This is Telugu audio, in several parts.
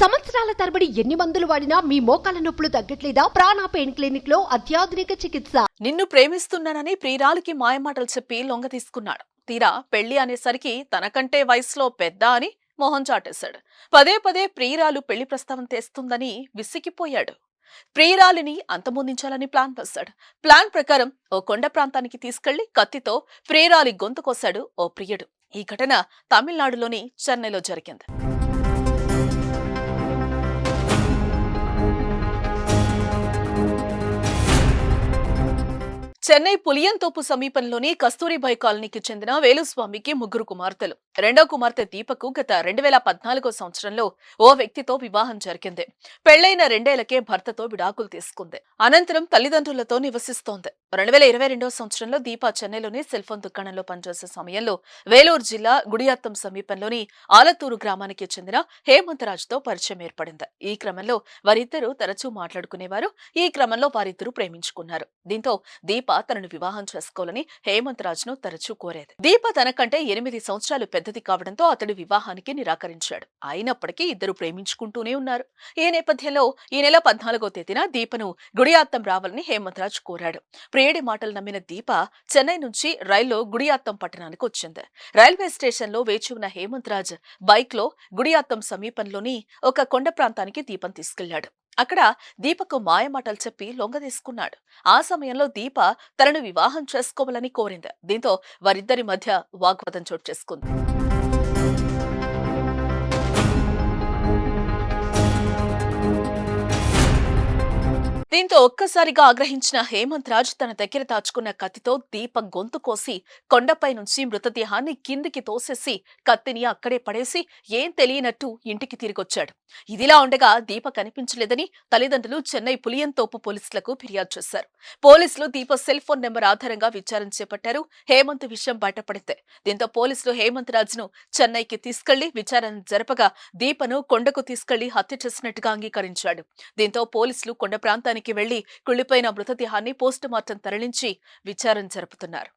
సంవత్సరాల తరబడి ఎన్ని మందులు వాడినా మీ మోకాల నొప్పులు తగ్గట్లేదా? ప్రాణ పెయిన్ క్లినిక్లో అత్యాధునిక చికిత్స. నిన్ను ప్రేమిస్తున్నానని ప్రియురాలికి మాయమాటలు చెప్పి లొంగ తీసుకున్నాడు. తీరా పెళ్ళి అనేసరికి తనకంటే వయసులో పెద్ద అని మోహన్ చాటేశాడు. పదే పదే ప్రియురాలు పెళ్ళి ప్రస్తావన తెస్తుందని విసిగిపోయాడు. ప్రియురాలిని అంతమొందించాలని ప్లాన్ వేశాడు. ప్లాన్ ప్రకారం ఓ కొండ ప్రాంతానికి తీసుకెళ్ళి కత్తితో ప్రియురాలి గొంతు కోశాడు ఓ ప్రియుడు. ఈ ఘటన తమిళనాడులోని చెన్నైలో జరిగింది. చెన్నై పులియంతోపు సమీపంలోని కస్తూరిబాయ్ కాలనీకి చెందిన వేలుస్వామికి ముగ్గురు కుమార్తెలు. రెండో కుమార్తె దీపకు గత రెండు వేల పద్నాలుగో సంవత్సరంలో ఓ వ్యక్తితో వివాహం జరిగింది. పెళ్ళైన రెండేళ్ళకే భర్తతో విడాకులు తీసుకుంది. అనంతరం తల్లిదండ్రులతో నివసిస్తోంది. రెండు వేల ఇరవై రెండో సంవత్సరంలో దీప చెన్నైలోని సెల్ఫోన్ దుకాణంలో పనిచేసే సమయంలో వేలూరు జిల్లా గుడియాత్తం సమీపంలోని ఆలతూరు గ్రామానికి చెందిన హేమంతరాజుతో పరిచయం ఏర్పడింది. ఈ క్రమంలో వారిద్దరూ తరచూ మాట్లాడుకునేవారు. ఈ క్రమంలో వారిద్దరూ ప్రేమించుకున్నారు. దీంతో దీప తనను వివాహం చేసుకోవాలని హేమంత్ రాజ్ను తరచూ కోరేది దీప తనకంటే ఎనిమిది సంవత్సరాలు పెద్దది కావడంతో అతడు వివాహానికి నిరాకరించాడు. అయినప్పటికీ ఇద్దరు ప్రేమించుకుంటూనే ఉన్నారు. ఈ నేపథ్యంలో ఈ నెల పద్నాలుగో తేదీన దీపను గుడియాత్తం రావాలని హేమంత్ రాజ్ కోరాడు. ప్రియుడి మాటలు నమ్మిన దీప చెన్నై నుంచి రైల్లో గుడియాత్తం పట్టణానికి వచ్చింది. రైల్వే స్టేషన్లో వేచి ఉన్న హేమంత్ రాజ్ బైక్లో గుడియాత్తం సమీపంలోని ఒక కొండ ప్రాంతానికి దీపం తీసుకెళ్ళాడు. అక్కడ దీపకు మాయమాటలు చెప్పి లొంగదీసుకున్నాడు ఆ సమయంలో దీప తనను వివాహం చేసుకోవాలని కోరింది. దీంతో వారిద్దరి మధ్య వాగ్వాదం చోటు చేసుకుంది. దీంతో ఒక్కసారిగా ఆగ్రహించిన హేమంత్ రాజ్ తన దగ్గర దాచుకున్న కత్తితో దీప గొంతు కోసి కొండపై నుంచి మృతదేహాన్ని కిందికి తోసేసి కత్తిని అక్కడే పడేసి ఏం తెలియనట్టు ఇంటికి తిరిగొచ్చాడు. ఇదిలా ఉండగా దీప కనిపించలేదని తల్లిదండ్రులు చెన్నై పులియంతోపు పోలీసులకు ఫిర్యాదు చేశారు. పోలీసులు దీప సెల్ ఫోన్ నెంబర్ ఆధారంగా విచారణ చేపట్టారు. హేమంత్ విషయం బయటపడితే దీంతో పోలీసులు హేమంత్ రాజ్ను చెన్నైకి తీసుకెళ్ళి విచారణ జరపగా దీపను కొండకు తీసుకెళ్ళి హత్య చేసినట్టుగా అంగీకరించాడు. దీంతో పోలీసులు కొండ ప్రాంతానికి వెళ్ళి కుళ్ళిపోయిన మృతదేహాన్ని పోస్టుమార్టం తరలించి విచారణ జరుపుతున్నారు.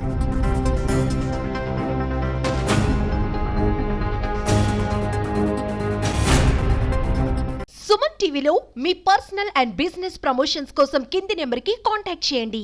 సుమన్ టీవీలో మీ పర్సనల్ అండ్ బిజినెస్ ప్రమోషన్స్ కోసం కింది నెంబర్కి కాంటాక్ట్ చేయండి.